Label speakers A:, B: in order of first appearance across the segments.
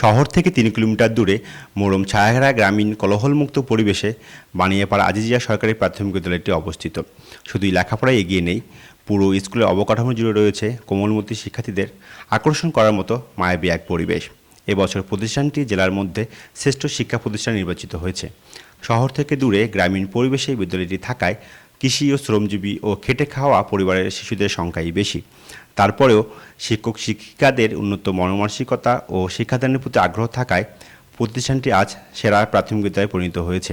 A: শহর থেকে তিন কিলোমিটার দূরে মোরম ছায়াঘেরা গ্রামীণ কলহলমুক্ত পরিবেশে বানিয়েপাড়া আজিজিয়া সরকারি প্রাথমিক বিদ্যালয়টি অবস্থিত। শুধুই লেখাপড়ায় এগিয়ে নেই, পুরো স্কুলের অবকাঠামো জুড়ে রয়েছে কোমলমতি শিক্ষার্থীদের আকর্ষণ করার মতো মায়াবী এক পরিবেশ। এবছর প্রতিষ্ঠানটি জেলার মধ্যে শ্রেষ্ঠ শিক্ষা প্রতিষ্ঠান নির্বাচিত হয়েছে। শহর থেকে দূরে গ্রামীণ পরিবেশে বিদ্যালয়টি থাকায় কৃষি ও শ্রমজীবী ও খেটে খাওয়া পরিবারের শিশুদের সংখ্যাই বেশি। তারপরেও শিক্ষক শিক্ষিকাদের উন্নত মনমানসিকতা ও শিক্ষাদানের প্রতি আগ্রহ থাকায় প্রতিষ্ঠানটি আজ সেরা প্রাথমিক বিদ্যালয়ে পরিণত হয়েছে।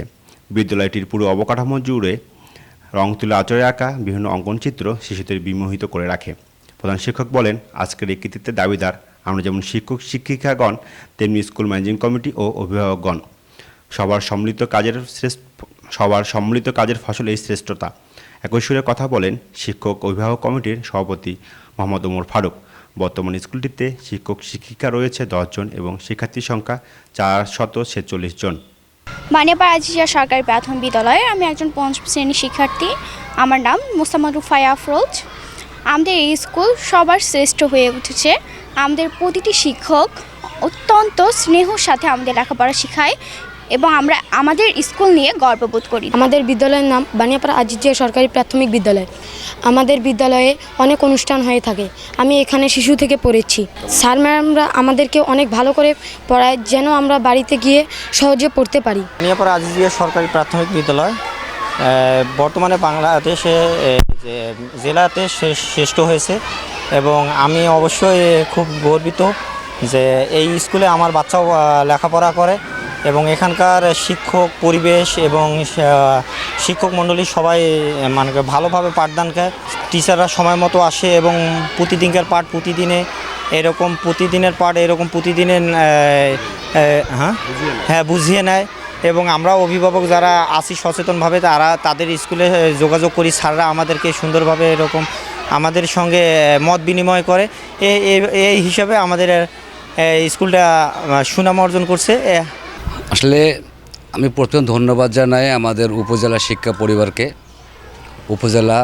A: বিদ্যালয়টির পুরো অবকাঠামো জুড়ে রং তুলে আচরে আঁকা বিভিন্ন অঙ্কনচিত্র শিশুদের বিমোহিত করে রাখে। প্রধান শিক্ষক বলেন, আজকের এই কৃতিত্বের দাবিদার আমরা যেমন শিক্ষক শিক্ষিকাগণ, তেমনি স্কুল ম্যানেজিং কমিটি ও অভিভাবকগণ। সবার সম্মিলিত কাজের শ্রেষ্ঠ সবার সম্মিলিত কাজের ফসল এই শ্রেষ্ঠতা। একই সুরে কথা বলেন শিক্ষক অভিভাবক কমিটির সভাপতি মোহাম্মদ ওমর ফারুক। বর্তমান স্কুলটিতে শিক্ষক শিক্ষিকা রয়েছে দশজন এবং শিক্ষার্থীর সংখ্যা চার শত ছেচল্লিশ জন।
B: বানিয়াপাড়া আজিজা সরকারি প্রাথমিক বিদ্যালয়ে আমি একজন পঞ্চম শ্রেণির শিক্ষার্থী। আমার নাম মোসাম্মদ রুফায়া আফরোজ। আমাদের এই স্কুল সবার শ্রেষ্ঠ হয়ে উঠেছে। আমাদের প্রতিটি শিক্ষক অত্যন্ত স্নেহর সাথে আমাদের লেখাপড়া শেখায়। এবং আমরা আমাদের স্কুল নিয়ে গর্ববোধ করি।
C: আমাদের বিদ্যালয়ের নাম বানিয়াপাড়া আজিজিয়া সরকারি প্রাথমিক বিদ্যালয়। আমাদের বিদ্যালয়ে অনেক অনুষ্ঠান হয়ে থাকে। আমি এখানে শিশু থেকে পড়েছি। স্যার ম্যাডামরা আমাদেরকে অনেক ভালো করে পড়ায় যেন আমরা বাড়িতে গিয়ে সহজে পড়তে পারি।
D: নিয়াপাড়া আজিজিয়া সরকারি প্রাথমিক বিদ্যালয় বর্তমানে বাংলাদেশে যে জেলাতে শ্রেষ্ঠ হয়েছে এবং আমি অবশ্যই খুব গর্বিত যে এই স্কুলে আমার বাচ্চাও লেখাপড়া করে। এবং এখানকার শিক্ষক পরিবেশ এবং শিক্ষক মণ্ডলী সবাই মানে ভালোভাবে পাঠদান করে। টিচাররা সময় মতো আসে এবং প্রতিদিনকার পাঠ প্রতিদিনে এরকম প্রতিদিনের পাঠ এরকম প্রতিদিনের হ্যাঁ? হ্যাঁ বুঝিয়ে নেয়। এবং আমরা অভিভাবক যারা আসি সচেতনভাবে তারা তাদের স্কুলে যোগাযোগ করি। স্যাররা আমাদেরকে সুন্দরভাবে এরকম আমাদের সঙ্গে মত বিনিময় করে। এই হিসাবে আমাদের স্কুলটা সুনাম অর্জন করছে।
E: আসলে আমি প্রথম ধন্যবাদ জানাই আমাদের উপজেলা শিক্ষা পরিবারকে। উপজেলা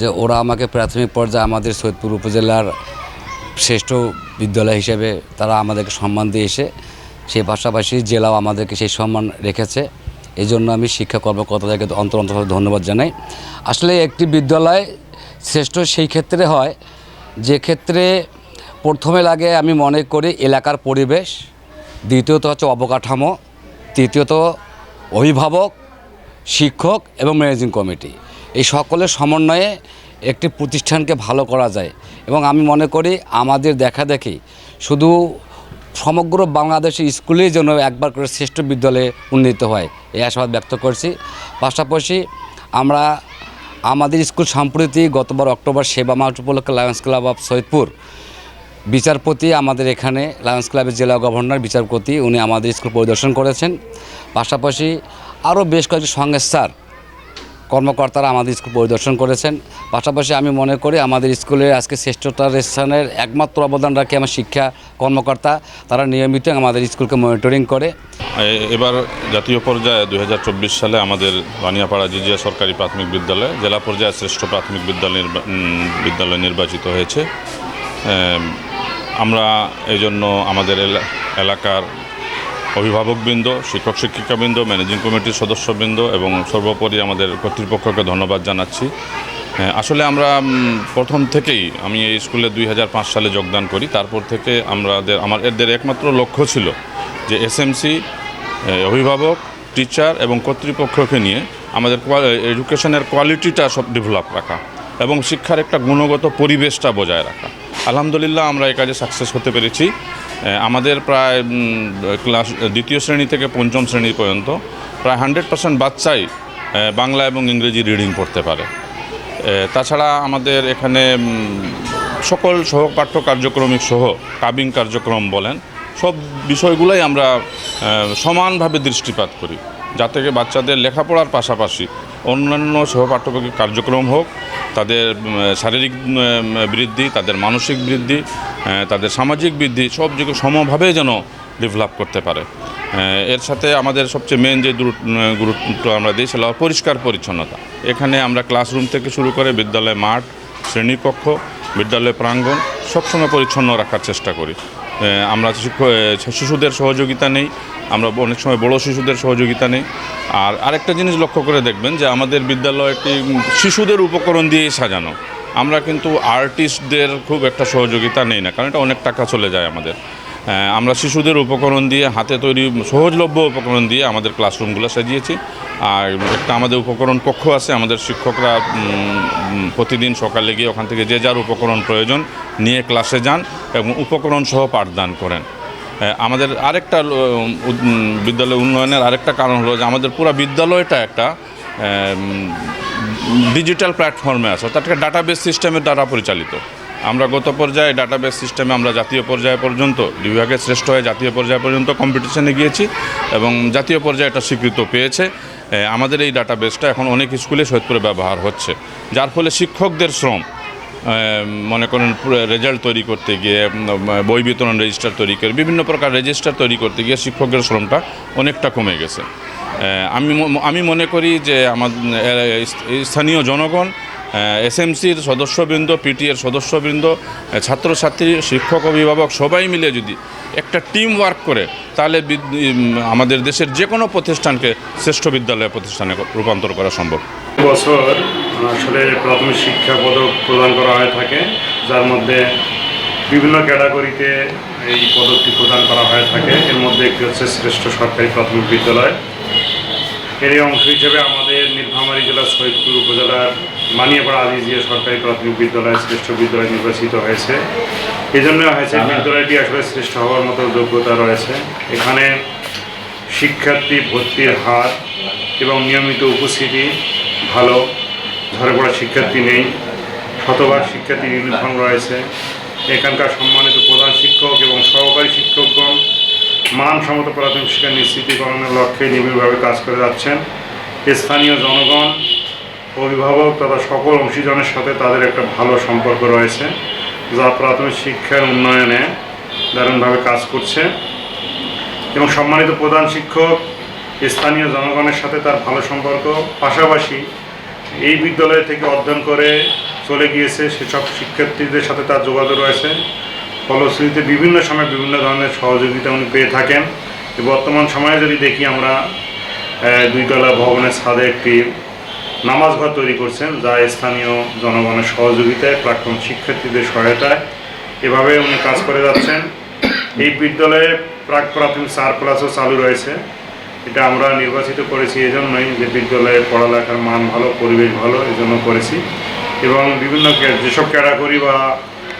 E: যে ওরা আমাকে প্রাথমিক পর্যায়ে আমাদের সৈয়দপুর উপজেলার শ্রেষ্ঠ বিদ্যালয় হিসেবে তারা আমাদেরকে সম্মান দিয়ে এসে সেই পাশাপাশি জেলাও আমাদেরকে সেই সম্মান রেখেছে। এই জন্য আমি শিক্ষা কর্মকর্তাদেরকে অন্তর অন্তর ধন্যবাদ জানাই। আসলে একটি বিদ্যালয় শ্রেষ্ঠ সেই ক্ষেত্রে হয়, যে ক্ষেত্রে প্রথমে লাগে আমি মনে করি এলাকার পরিবেশ দ্বিতীয়ত হচ্ছে অবকাঠামো, তৃতীয়ত অভিভাবক, শিক্ষক এবং ম্যানেজিং কমিটি। এই সকলের সমন্বয়ে একটি প্রতিষ্ঠানকে ভালো করা যায় এবং আমি মনে করি আমাদের দেখা দেখি শুধু সমগ্র বাংলাদেশের স্কুলেই যেন একবার করে শ্রেষ্ঠ বিদ্যালয়ে উন্নীত হয়। এই আশাবাদ ব্যক্ত করছি। পাশাপাশি আমরা আমাদের স্কুল সম্প্রতি গতবার অক্টোবর সেবা মাস উপলক্ষে লায়ন্স ক্লাব অফ সৈয়দপুর বিচারপতি আমাদের এখানে লায়ন্স ক্লাবের জেলা গভর্নর, বিচারপতি, উনি আমাদের স্কুল পরিদর্শন করেছেন। পাশাপাশি আরও বেশ কয়েকটি সংস্থার কর্মকর্তারা আমাদের স্কুল পরিদর্শন করেছেন। পাশাপাশি আমি মনে করি আমাদের স্কুলের আজকে শ্রেষ্ঠতার স্থানের একমাত্র অবদান রাখে আমার শিক্ষা কর্মকর্তা। তারা নিয়মিত আমাদের স্কুলকে মনিটরিং করে।
F: এবার জাতীয় পর্যায়ে দু হাজার চব্বিশ সালে আমাদের বানিয়াপাড়া জিজিয়া সরকারি প্রাথমিক বিদ্যালয়, জেলা পর্যায়ে শ্রেষ্ঠ প্রাথমিক বিদ্যালয় বিদ্যালয় নির্বাচিত হয়েছে। আমরা এই জন্য আমাদের এলা- এলাকার অভিভাবকবৃন্দ শিক্ষক শিক্ষিকাবৃন্দ ম্যানেজিং কমিটির সদস্যবৃন্দ এবং সর্বোপরি আমাদের কর্তৃপক্ষকে ধন্যবাদ জানাচ্ছি। হ্যাঁ, আসলে আমরা প্রথম থেকেই আমি এই স্কুলে দুই হাজার পাঁচ সালে যোগদান করি। তারপর থেকে আমাদের আমার এদের একমাত্র লক্ষ্য ছিল যে এসএমসি অভিভাবক টিচার এবং কর্তৃপক্ষকে নিয়ে আমাদের এডুকেশনের কোয়ালিটিটা সব ডেভেলপ রাখা। এবং শিক্ষার একটা গুণগত পরিবেশটা বজায় রাখা। আলহামদুলিল্লাহ আমরা এই কাজে সাকসেস হতে পেরেছি। আমাদের প্রায় ক্লাস দ্বিতীয় শ্রেণি থেকে পঞ্চম শ্রেণি পর্যন্ত প্রায় হান্ড্রেড পার্সেন্ট বাচ্চাই বাংলা এবং ইংরেজি রিডিং পড়তে পারে। তাছাড়া আমাদের এখানে সকল সহপাঠ্য কার্যক্রমিক সহ কাবিং কার্যক্রম বলেন, সব বিষয়গুলোই আমরা সমানভাবে দৃষ্টিপাত করি। যাতে বাচ্চাদের লেখাপড়ার পাশাপাশি অন্যান্য সহপাঠ্যক্রমিক কার্যক্রম হোক, তাদের শারীরিক বৃদ্ধি, তাদের মানসিক বৃদ্ধি তাদের সামাজিক বৃদ্ধি, সব দিকে সমভাবে যেন ডেভেলপ করতে পারে। এর সাথে আমাদের সবচেয়ে মেন যে গুরুত্ব আমরা দিই সেটা পরিষ্কার পরিচ্ছন্নতা। এখানে আমরা ক্লাসরুম থেকে শুরু করে বিদ্যালয় মাঠ, শ্রেণীকক্ষ, বিদ্যালয় প্রাঙ্গণ সবসময় পরিচ্ছন্ন রাখার চেষ্টা করি। আমরা শিশুদের সহযোগিতা নেই, আমরা অনেক সময় বড় শিশুদের সহযোগিতা নেই। আর আরেকটা জিনিস লক্ষ্য করে দেখবেন যে আমাদের বিদ্যালয়টি শিশুদের উপকরণ দিয়েই সাজানো। আমরা কিন্তু আর্টিস্টদের খুব একটা সহযোগিতা নেই না, কারণ এটা অনেক টাকা চলে যায় আমাদের। আমরা শিশুদের উপকরণ দিয়ে হাতে তৈরি সহজলভ্য উপকরণ দিয়ে আমাদের ক্লাসরুমগুলো সাজিয়েছি। আর একটা আমাদের উপকরণ কক্ষ আছে, আমাদের শিক্ষকরা প্রতিদিন সকালে গিয়ে ওখান থেকে যে যার উপকরণ প্রয়োজন নিয়ে ক্লাসে যান এবং উপকরণ সহ পাঠদান করেন। আমাদের আরেকটা বিদ্যালয় উন্নয়নের আরেকটা কারণ হলো যে আমাদের পুরো বিদ্যালয়টা একটা ডিজিটাল প্ল্যাটফর্মে আছে, অর্থাৎ ডাটাবেস সিস্টেমের দ্বারা পরিচালিত। আমরা গত পর্যায়ে ডাটাবেস সিস্টেমে আমরা জাতীয় পর্যায়ে পর্যন্ত বিভাগে শ্রেষ্ঠ হয়ে জাতীয় পর্যায় পর্যন্ত কম্পিটিশনে গিয়েছি এবং জাতীয় পর্যায়ে এটা স্বীকৃত পেয়েছে। আমাদের এই ডাটাবেসটা এখন অনেক স্কুলে সৈয়দপুরে ব্যবহার হচ্ছে। যার ফলে শিক্ষকদের শ্রম মনে করেন রেজাল্ট তৈরি করতে গিয়ে বই বিতরণ রেজিস্টার তৈরি করে, বিভিন্ন প্রকার রেজিস্টার তৈরি করতে গিয়ে শিক্ষকের শ্রমটা অনেকটা কমে গেছে। আমি আমি মনে করি যে আমার স্থানীয় জনগণ এসএমসির সদস্যবৃন্দ, পিটিএর সদস্যবৃন্দ ছাত্রছাত্রী, শিক্ষক, অভিভাবক সবাই মিলে যদি একটা টিম ওয়ার্ক করে, তাহলে আমাদের দেশের যে কোনো প্রতিষ্ঠানকে শ্রেষ্ঠ বিদ্যালয় প্রতিষ্ঠানে রূপান্তর করা সম্ভব।
G: বছর আসলে প্রাথমিক শিক্ষা পদক প্রদান করা হয়ে থাকে, যার মধ্যে বিভিন্ন ক্যাটাগরিতে এই পদকটি প্রদান করা হয়ে থাকে। এর মধ্যে একটি হচ্ছে শ্রেষ্ঠ সরকারি প্রাথমিক বিদ্যালয়। এরই অংশ হিসেবে আমাদের নীলফামারী জেলার সৈয়দপুর উপজেলার মানিয়াপাড়া আজিজিয়া সরকারি প্রাথমিক বিদ্যালয় শ্রেষ্ঠ বিদ্যালয় নির্বাচিত হয়েছে। এই জন্য হয়েছে বিদ্যালয়টি আসলে শ্রেষ্ঠ হওয়ার মতো যোগ্যতা রয়েছে। এখানে শিক্ষার্থী ভর্তির হার এবং নিয়মিত উপস্থিতি ভালো ঝরে পড়া শিক্ষার্থী নেই শতভাগ শিক্ষার্থী ইউনিফর্ম রয়েছে। এখানকার সম্মানিত প্রধান শিক্ষক এবং সহকারী শিক্ষকগণ মানসম্মত প্রাথমিক শিক্ষা নিশ্চিতকরণের লক্ষ্যে নিবিড়ভাবে কাজ করে যাচ্ছেন স্থানীয় জনগণ, অভিভাবক তথা সকল অংশীজনের সাথে তাদের একটা ভালো সম্পর্ক রয়েছে, যা প্রাথমিক শিক্ষার উন্নয়নে দারুণভাবে কাজ করছে। এবং সম্মানিত প্রধান শিক্ষক, স্থানীয় জনগণের সাথে তার ভালো সম্পর্ক, পাশাপাশি এই বিদ্যালয় থেকে অধ্যয়ন করে চলে গিয়েছে সেসব শিক্ষার্থীদের সাথে তার যোগাযোগ রয়েছে। ফলশ্রুতিতে বিভিন্ন সময় বিভিন্ন ধরনের সহযোগিতা উনি পেয়ে থাকেন। বর্তমান সময়ে যদি দেখি আমরা দুইতলা ভবনের ছাদে একটি নামাজ ঘর তৈরি করছেন, যা স্থানীয় জনগণের সহযোগিতায়, প্রাক্তন শিক্ষার্থীদের সহায়তায়। এভাবে উনি কাজ করে যাচ্ছেন। এই বিদ্যালয়ে প্রাক প্রাথমিক চার ক্লাসও চালু রয়েছে। এটা আমরা নির্বাচিত করেছি এজন্যই যে বিদ্যালয়ের পড়ালেখার মান ভালো, পরিবেশ ভালো, এজন্য করেছি। এবং বিভিন্ন যেসব ক্যাটাগরি বা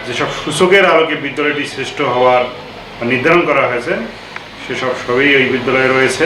G: যেসব সূচকের আলোকে বিদ্যালয়টি শ্রেষ্ঠ হওয়ার নির্ধারণ করা হয়েছে সেসব সবই ওই বিদ্যালয়ে রয়েছে।